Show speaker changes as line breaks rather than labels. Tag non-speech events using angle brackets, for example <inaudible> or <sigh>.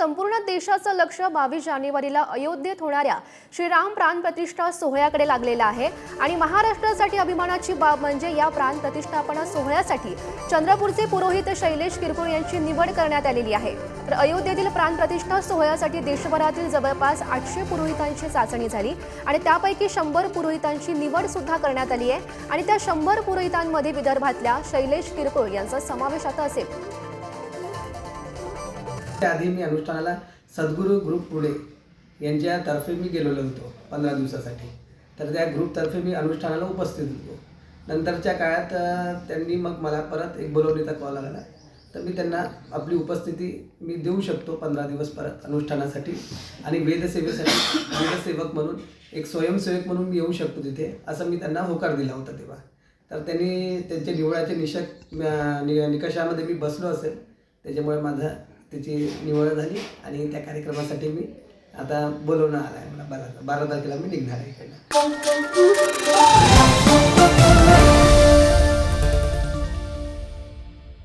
संपूर्ण देशाचं लक्ष बावीस जानेवारीला अयोध्येत होणाऱ्या श्रीराम प्राणप्रतिष्ठा सोहळ्याकडे लागलेलं आहे. आणि महाराष्ट्रासाठी अभिमानाची बाब म्हणजे या प्राणप्रतिष्ठापना सोहळ्यासाठी चंद्रपूरचे पुरोहित शैलेश किरकोळ यांची निवड करण्यात आलेली आहे. तर अयोध्येतील प्राणप्रतिष्ठा सोहळ्यासाठी देशभरातील जवळपास आठशे पुरोहितांची चाचणी झाली आणि त्यापैकी शंभर पुरोहितांची निवड सुद्धा करण्यात आली आहे. आणि त्या शंभर पुरोहितांमध्ये विदर्भातल्या शैलेश किरकोळ यांचा समावेश आता असेल.
त्याआधी मी अनुष्ठानाला सद्गुरू ग्रुप पुणे यांच्यातर्फे मी गेलेलो होतो पंधरा दिवसासाठी. तर त्या ग्रुपतर्फे मी अनुष्ठानाला उपस्थित होतो. नंतरच्या काळात त्यांनी मग मला परत एक बोलवणीचा कॉल आला तर मी त्यांना आपली उपस्थिती मी देऊ शकतो पंधरा दिवस परत अनुष्ठानासाठी आणि वेदसेवेसाठी <coughs> वेदसेवक म्हणून एक स्वयंसेवक म्हणून मी येऊ शकतो तिथे असं मी त्यांना होकार दिला होता तेव्हा. तर त्यांनी त्यांच्या निवडाचे निषक नि- निकषामध्ये मी बसलो असेल त्याच्यामुळे माझा त्याची निवड झाली आणि त्या कार्यक्रमासाठी मी आता बोलवणं आलं आहे मला बारा बारा तारखेला मी निघणार आहे इकडनं.